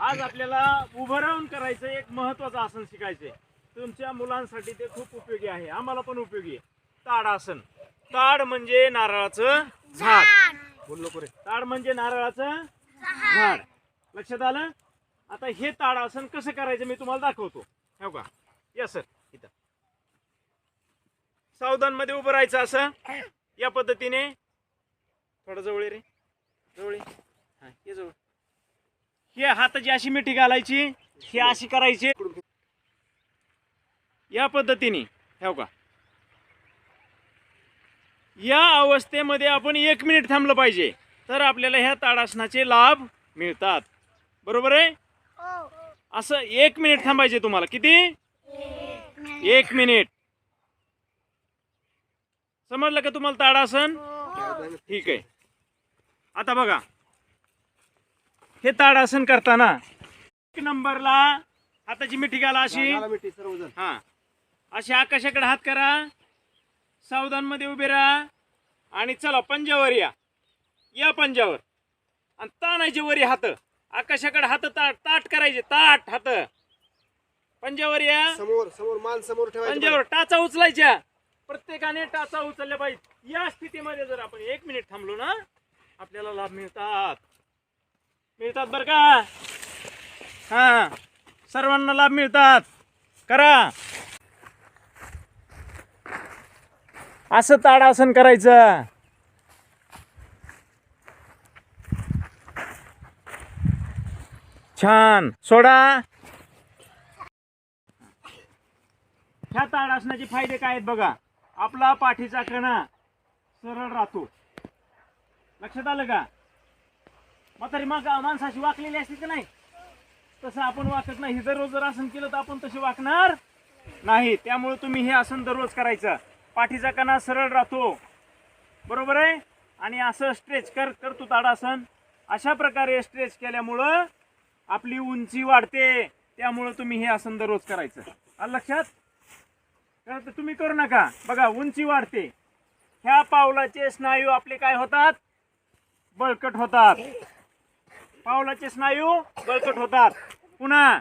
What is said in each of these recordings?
आज आपल्याला उभं राहून करायचं एक महत्वाचं आसन शिकायचंय. तुमच्या मुलांसाठी ते खूप उपयोगी आहे. आम्हाला पण उपयोगी आहे. ताड आसन. ताड म्हणजे नारळाचं झाड. बोललो रे ताड म्हणजे नारळाचं झाड. लक्षात आलं? आता हे ताड आसन कसं करायचं मी तुम्हाला दाखवतो. हो का या सर. इथं. सावधानमध्ये उभं राहायचं असं. या पद्धतीने. थोडं जवळ रे. जवळ ही हाताची अशी मिठी घालायची ही अशी करायची. या पद्धतीने हो का या अवस्थेमध्ये आपण एक मिनिट थांबलं पाहिजे तर आपल्याला ह्या ताडासनाचे लाभ मिळतात. बरोबर आहे? असं एक मिनिट थांबायचे तुम्हाला. किती? एक मिनिट. समजलं का तुम्हाला ताडासन? ठीक आहे. आता बघा. हे ताडासन करताना एक नंबरला हाताची मिठी घाला अशी. सर्वजण. हा. अशी आकाशाकडे हात करा. सावधानमध्ये उभे राहा. आणि चला पंजावर या. या पंजावर. आणि ताणायचे वरी हात. आकाशाकडे हात ताट ताट करायचे. ताट हात. पंजावर या. समोर समोर मान समोर ठेवायचं पंजावर टाचा उचलायच्या. प्रत्येकाने टाचा उचलल्या पाहिजे. या स्थितीमध्ये जर आपण एक मिनिट थांबलो ना आपल्याला लाभ मिळतात. मिळतात बर का? हा सर्वांना लाभ मिळतात. करा. असं ताडासन करायचं. छान. सोडा. ह्या ताडासनाचे फायदे काय आहेत बघा? आपला पाठीचा कणा सरळ राहतो. लक्षात आलं का? म्हातारी मग माणसाची वाकलेली असते की नाही. तसं आपण वाकत नाही. दररोज जर आसन केलं तर आपण तसे वाकणार नाही. त्यामुळे तुम्ही हे आसन दररोज करायचं. पाठीचा कणा सरळ राहतो. बरोबर आहे? आणि असं स्ट्रेच कर करतो ताडासन अशा प्रकारे स्ट्रेच केल्यामुळं आपली उंची वाढते. त्यामुळं तुम्ही हे आसन दररोज करायचं. आलं लक्षात? तर तुम्ही करू नका. बघा उंची वाढते. ह्या पावलाचे स्नायू आपले काय होतात? बळकट होतात. पावलाचे स्नायू बळकट होतात. पुन्हा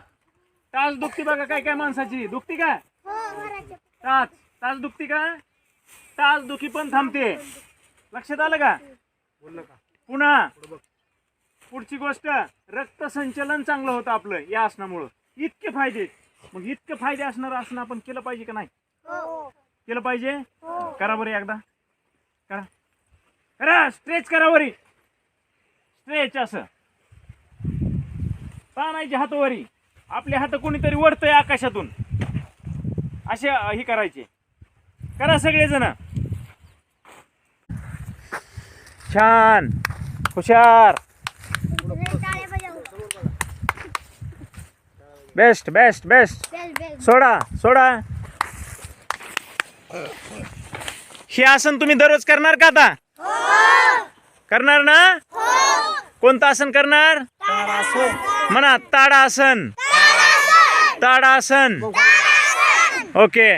टाच दुखती बघा काय काय माणसाची. दुखती का? टाच टाच दुखती का? टाच दुखी पण थांबते. लक्षात आलं का? पुन्हा पुढची गोष्ट रक्त संचलन चांगलं होतं आपलं या आसनामुळं. इतके फायदे. मग इतके फायदे असणारं आसन आपण केलं पाहिजे का नाही? केलं पाहिजे? करा बरं एकदा. करा. करा. स्ट्रेच करा वरी. स्ट्रेच असं. ताणायचे हात वरी आपले हात कोणीतरी वडतंय आकाशातून. असे हे करायचे. करा सगळेजण. छान. हुशार. Best best best. सोडा सोडा. हे आसन तुम्ही दररोज करणार का आता? करणार ना? कोणतं आसन करणार? म्हणा ताडासन ताडासन ओके